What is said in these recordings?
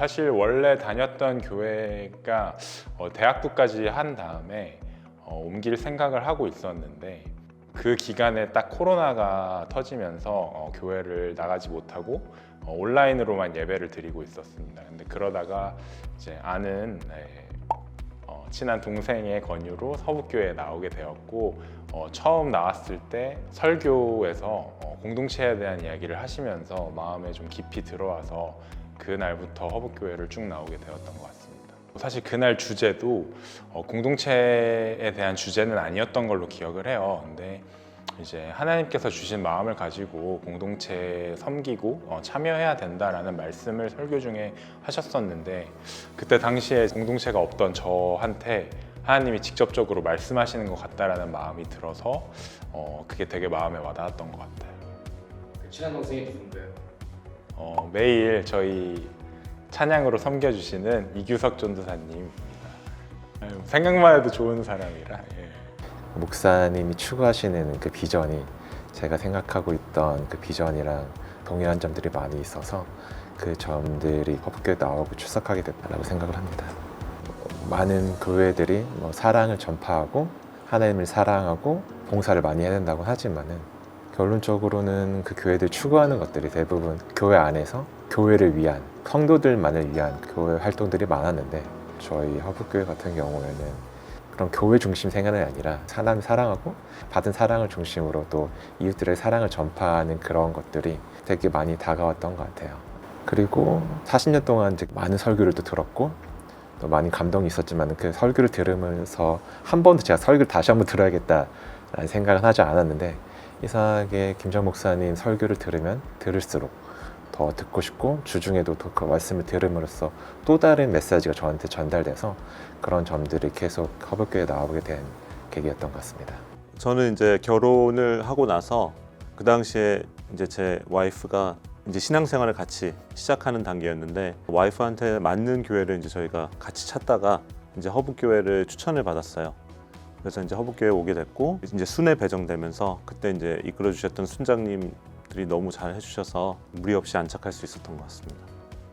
사실 원래 다녔던 교회가 어, 대학부까지 한 다음에 어, 옮길 생각을 하고 있었는데 그 기간에 딱 코로나가 터지면서 어, 교회를 나가지 못하고 어, 온라인으로만 예배를 드리고 있었습니다. 근데 그러다가 이제 아는 네, 어, 친한 동생의 권유로 서북교회에 나오게 되었고 어, 처음 나왔을 때 설교에서 어, 공동체에 대한 이야기를 하시면서 마음에 좀 깊이 들어와서 그날부터 허북교회를 쭉 나오게 되었던 것 같습니다. 사실 그날 주제도 어, 공동체에 대한 주제는 아니었던 걸로 기억을 해요. 근데 이제 하나님께서 주신 마음을 가지고 공동체에 섬기고 어, 참여해야 된다라는 말씀을 설교 중에 하셨었는데 그때 당시에 공동체가 없던 저한테 하나님이 직접적으로 말씀하시는 것 같다라는 마음이 들어서 어, 그게 되게 마음에 와닿았던 것 같아요. 친한 동생이 누군데요? 어, 매일 저희 찬양으로 섬겨주시는 이규석. 아유, 생각만 해도 좋은 사람이라. 예. 목사님이 추구하시는 그 비전이 제가 생각하고 있던 그 비전이랑 동일한 점들이 많이 있어서 그 점들이 허브교회 나오고 출석하게 됐다고 생각을 합니다. 많은 교회들이 뭐 사랑을 전파하고 하나님을 사랑하고 봉사를 많이 해야 된다고 하지만은 결론적으로는 그 교회들 추구하는 것들이 대부분 교회 안에서 교회를 위한 성도들만을 위한 교회 활동들이 많았는데 저희 허브교회 같은 경우에는 그런 교회 중심 생활이 아니라 사람 사랑하고 받은 사랑을 중심으로 또 이웃들의 사랑을 전파하는 그런 것들이 되게 많이 다가왔던 것 같아요. 그리고 40년 동안 이제 많은 설교를 또 들었고 또 많이 감동이 있었지만 그 설교를 들으면서 한 번도 제가 설교를 다시 한번 들어야겠다라는 생각은 하지 않았는데 이상하게 김정 목사님 설교를 들으면 들을수록 더 듣고 싶고 주중에도 또그 말씀을 들음으로써 또 다른 메시지가 저한테 전달돼서 그런 점들이 계속 허브교회에 나오게 된 계기였던 것 같습니다. 저는 이제 결혼을 하고 나서 그 당시에 이제 제 와이프가 이제 신앙생활을 같이 시작하는 단계였는데 와이프한테 맞는 교회를 이제 저희가 같이 찾다가 이제 허브 교회를 추천을 받았어요. 그래서 이제 허브교회에 오게 됐고 이제 순회 배정되면서 그때 이제 이끌어 주셨던 순장님들이 너무 잘 해주셔서 무리 없이 안착할 수 있었던 것 같습니다.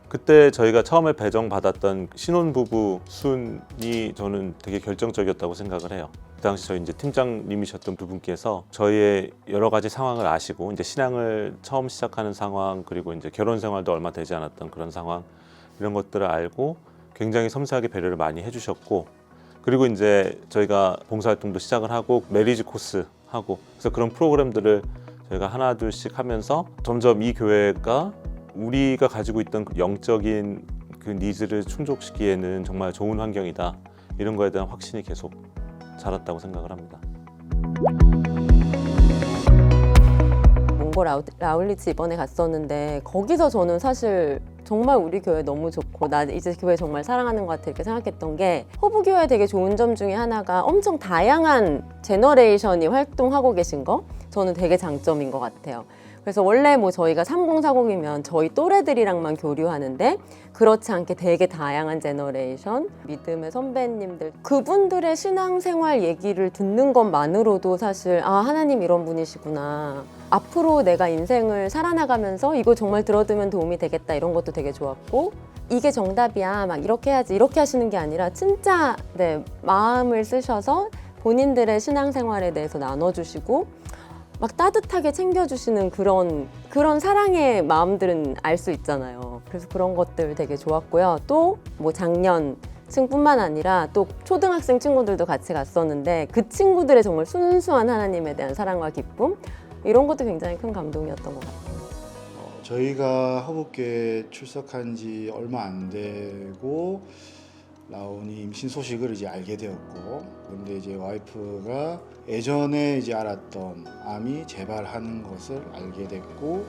그때 저희가 처음에 배정 받았던 신혼부부 순이 저는 되게 결정적이었다고 생각을 해요. 그 당시 저희 이제 팀장님이셨던 두 분께서 저희의 여러 가지 상황을 아시고 이제 신앙을 처음 시작하는 상황 그리고 이제 결혼 생활도 얼마 되지 않았던 그런 상황 이런 것들을 알고 굉장히 섬세하게 배려를 많이 해주셨고 그리고 이제 저희가 봉사활동도 시작을 하고 메리지 코스 하고 그래서 그런 프로그램들을 저희가 하나 둘씩 하면서 점점 이 교회가 우리가 가지고 있던 그 영적인 그 니즈를 충족시키기에는 정말 좋은 환경이다 이런 거에 대한 확신이 계속 자랐다고 생각을 합니다. 몽골 아웃- 라울리츠 이번에 갔었는데 거기서 저는 사실 정말 우리 교회 너무 좋고 나 이제 교회 정말 사랑하는 것 같아 이렇게 생각했던 게 허브 교회 되게 좋은 점 중에 하나가 엄청 다양한 제너레이션이 활동하고 계신 거 저는 되게 장점인 것 같아요. 그래서 원래 뭐 저희가 3040이면 저희 또래들이랑만 교류하는데 그렇지 않게 되게 다양한 제너레이션, 믿음의 선배님들 그분들의 신앙생활 얘기를 듣는 것만으로도 사실 아 하나님 이런 분이시구나. 앞으로 내가 인생을 살아나가면서 이거 정말 들어두면 도움이 되겠다 이런 것도 되게 좋았고 이게 정답이야 막 이렇게 해야지 이렇게 하시는 게 아니라 진짜 네 마음을 쓰셔서 본인들의 신앙생활에 대해서 나눠주시고 막 따뜻하게 챙겨주시는 그런 그런 사랑의 마음들은 알 수 있잖아요. 그래서 그런 것들 되게 좋았고요. 또 뭐 작년 층뿐만 아니라 또 초등학생 친구들도 같이 갔었는데 그 친구들의 정말 순수한 하나님에 대한 사랑과 기쁨 이런 것도 굉장히 큰 감동이었던 것 같아요. 어, 저희가 허브교에 출석한 지 얼마 안 되고 라온이 임신 소식을 이제 알게 되었고 근데 이제 와이프가 예전에 이제 알았던 암이 재발하는 것을 알게 됐고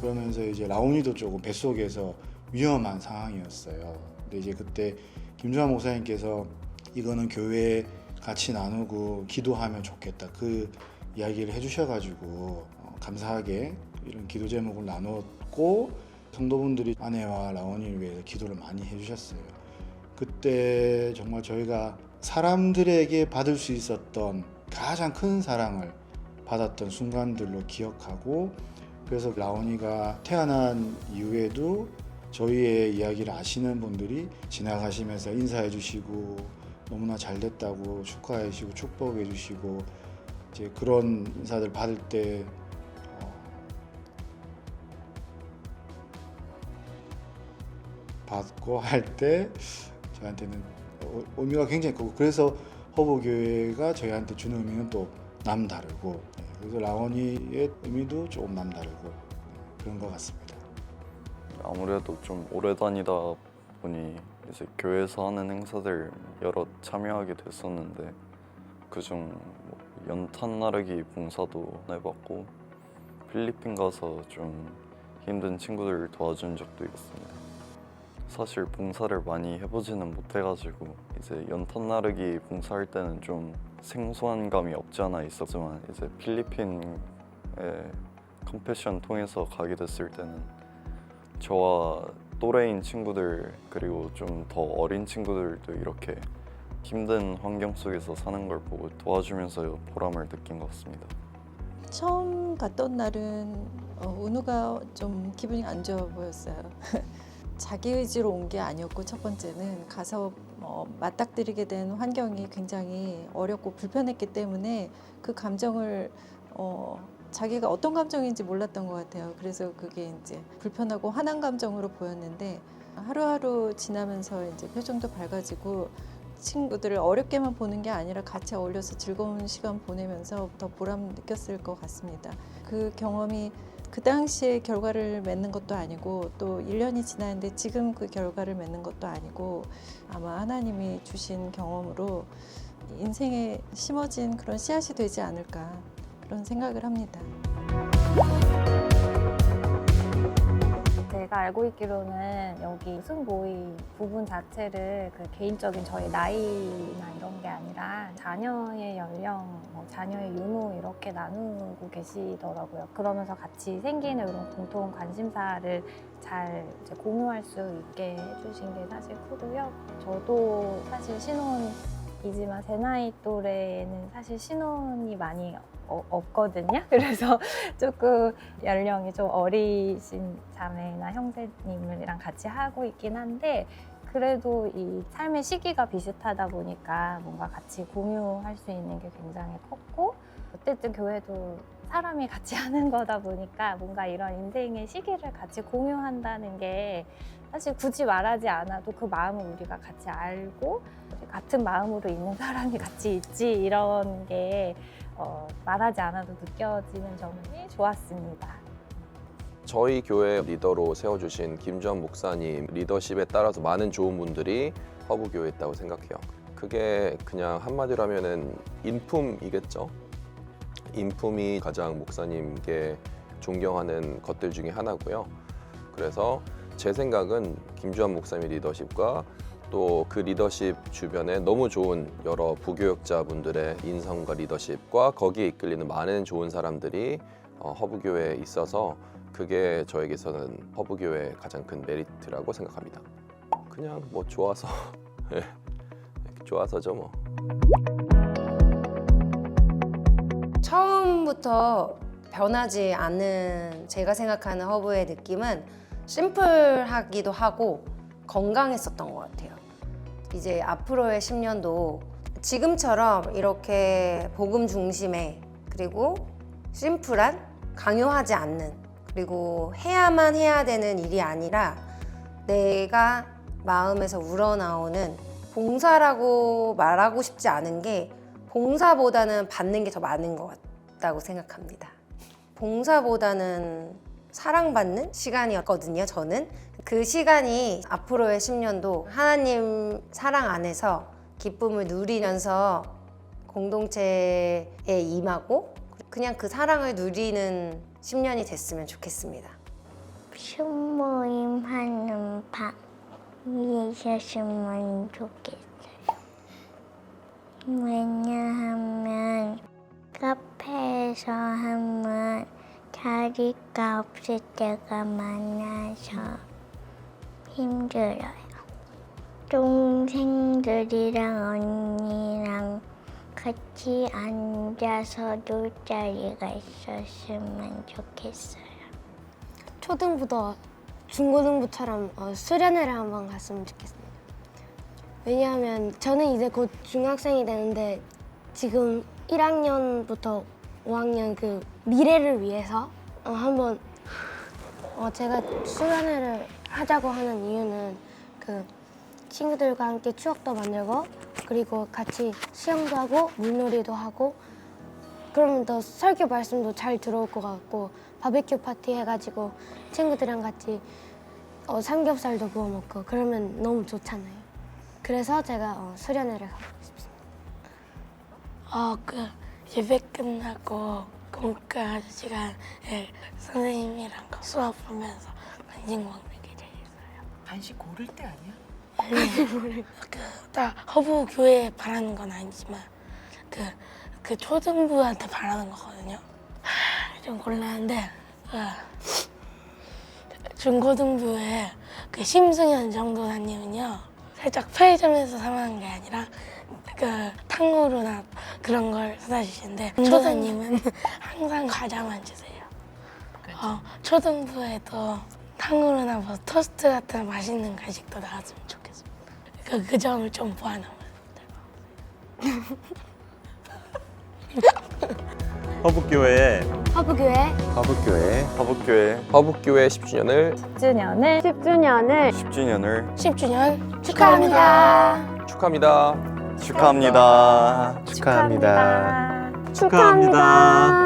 그러면서 이제 라온이도 조금 뱃속에서 위험한 상황이었어요. 근데 이제 그때 김주환 목사님께서 이거는 교회에 같이 나누고 기도하면 좋겠다 그 이야기를 해주셔가지고 어, 감사하게 이런 기도 제목을 나눴고 성도분들이 아내와 라온이를 위해서 기도를 많이 해주셨어요. 그때 정말 저희가 사람들에게 받을 수 있었던 가장 큰 사랑을 받았던 순간들로 기억하고 그래서 라온이가 태어난 이후에도 저희의 이야기를 아시는 분들이 지나가시면서 인사해 주시고 너무나 잘 됐다고 축하해 주시고 축복해 주시고 이제 그런 인사들 받을 때 어, 받고 할 때 저한테는 어- 의미가 굉장히 크고 그래서 허브교회가 저희한테 주는 의미는 또 남다르고 네, 그래서 라온이의 의미도 조금 남다르고 네, 그런 것 같습니다. 아무래도 좀 오래 다니다 보니 이제 교회에서 하는 행사들 여러 참여하게 됐었는데 그중 뭐 연탄 나르기 봉사도 해봤고 필리핀 가서 좀 힘든 친구들 도와준 적도 있습니다. 사실 봉사를 많이 해보지는 못해가지고 이제 연탄 나르기 봉사할 때는 좀 생소한 감이 없지 않아 있었지만 이제 필리핀에 컴패션 통해서 가게 됐을 때는 저와 또래인 친구들 그리고 좀 더 어린 친구들도 이렇게 힘든 환경 속에서 사는 걸 보고 도와주면서 보람을 느낀 것 같습니다. 처음 갔던 날은 어, 은우가 좀 기분이 안 좋아 보였어요. 자기 의지로 온 게 아니었고 첫 번째는 가서 어, 맞닥뜨리게 된 환경이 굉장히 어렵고 불편했기 때문에 그 감정을 어, 자기가 어떤 감정인지 몰랐던 것 같아요. 그래서 그게 이제 불편하고 화난 감정으로 보였는데 하루하루 지나면서 이제 표정도 밝아지고 친구들을 어렵게만 보는 게 아니라 같이 어울려서 즐거운 시간 보내면서 더 보람 느꼈을 것 같습니다. 그 경험이 그 당시에 결과를 맺는 것도 아니고 또 1년이 지났는데 지금 그 결과를 맺는 것도 아니고 아마 하나님이 주신 경험으로 인생에 심어진 그런 씨앗이 되지 않을까 그런 생각을 합니다. 제가 알고 있기로는 여기 승모의 부분 자체를 그 개인적인 저희 나이나 이런 게 아니라 자녀의 연령, 뭐 자녀의 유무 이렇게 나누고 계시더라고요. 그러면서 같이 생기는 이런 공통 관심사를 잘 공유할 수 있게 해주신 게 사실 크고요. 저도 사실 신혼 이지만 제 나이 또래에는 사실 신혼이 많이 어- 없거든요. 그래서 조금 연령이 좀 어리신 자매나 형제님이랑 같이 하고 있긴 한데 그래도 이 삶의 시기가 비슷하다 보니까 뭔가 같이 공유할 수 있는 게 굉장히 컸고 어쨌든 교회도 사람이 같이 하는 거다 보니까 뭔가 이런 인생의 시기를 같이 공유한다는 게 사실 굳이 말하지 않아도 그 마음을 우리가 같이 알고 같은 마음으로 있는 사람이 같이 있지 이런 게 어, 말하지 않아도 느껴지는 점이 좋았습니다. 저희 교회 리더로 세워주신 김주환 목사님 리더십에 따라서 많은 좋은 분들이 허브 교회에 있다고 생각해요. 그게 그냥 한마디로 하면은 인품이겠죠. 인품이 가장 목사님께 존경하는 것들 중에 하나고요. 그래서 제 생각은 김주환 목사님의 리더십과 또 그 리더십 주변에 너무 좋은 여러 부교역자분들의 인성과 리더십과 거기에 이끌리는 많은 좋은 사람들이 어, 허브교회에 있어서 그게 저에게서는 허브교회의 가장 큰 메리트라고 생각합니다. 그냥 뭐 좋아서 예, 좋아서죠 뭐. 처음부터 변하지 않는 제가 생각하는 허브의 느낌은 심플하기도 하고 건강했었던 것 같아요. 이제 앞으로의 10년도 지금처럼 이렇게 복음 중심의 그리고 심플한 강요하지 않는 그리고 해야만 해야 되는 일이 아니라 내가 마음에서 우러나오는 봉사라고 말하고 싶지 않은 게 봉사보다는 받는 게 더 많은 것 같다고 생각합니다. 봉사보다는 사랑받는 시간이었거든요, 저는. 그 시간이 앞으로의 10년도 하나님 사랑 안에서 기쁨을 누리면서 공동체에 임하고 그냥 그 사랑을 누리는 10년이 됐으면 좋겠습니다. 소모임 하는 밤이 있었으면 좋겠어요. 왜냐하면 카페에서 하면 자리가 없을 때가 많아서 힘들어요. 동생들이랑 언니랑 같이 앉아서 놀 자리가 있었으면 좋겠어요. 초등부터 중고등부처럼 어, 수련회를 한번 갔으면 좋겠습니다. 왜냐하면 저는 이제 곧 중학생이 되는데 지금 1학년부터 5학년 그 미래를 위해서 어, 한번 어, 제가 수련회를 하자고 하는 이유는 그 친구들과 함께 추억도 만들고 그리고 같이 수영도 하고 물놀이도 하고 그러면 더 설교 말씀도 잘 들어올 것 같고 바베큐 파티 해가지고 친구들이랑 같이 어, 삼겹살도 구워 먹고 그러면 너무 좋잖아요. 그래서 제가 어, 수련회를 가고 싶습니다. 어, 그 예배 끝나고 공과 시간에 선생님이랑 수업 보면서 간식 먹는 게 제일 간식 고를 때 아니야? 그딱 허브 교회에 바라는 건 아니지만 그, 그 초등부한테 바라는 거거든요. 하, 좀 곤란한데 그 중고등부에 그 심승현 정도사님은요 살짝 편의점에서 사 먹는 게 아니라 그 탕후루나 그런 걸 사다 주시는데 정도사님은 항상 과자만 주세요. 어, 초등부에도 탕후루나 뭐 토스트 같은 맛있는 간식도 나왔으면 좋겠어요. 그, 그 점을 좀 보완하면 허브교회에 허브교회 허브교회 화북교회 화북교회 10주년을 10주년을 10주년을 10주년을 10주년 축하합니다. 축하합니다. 축하합니다. 축하합니다. 축하합니다.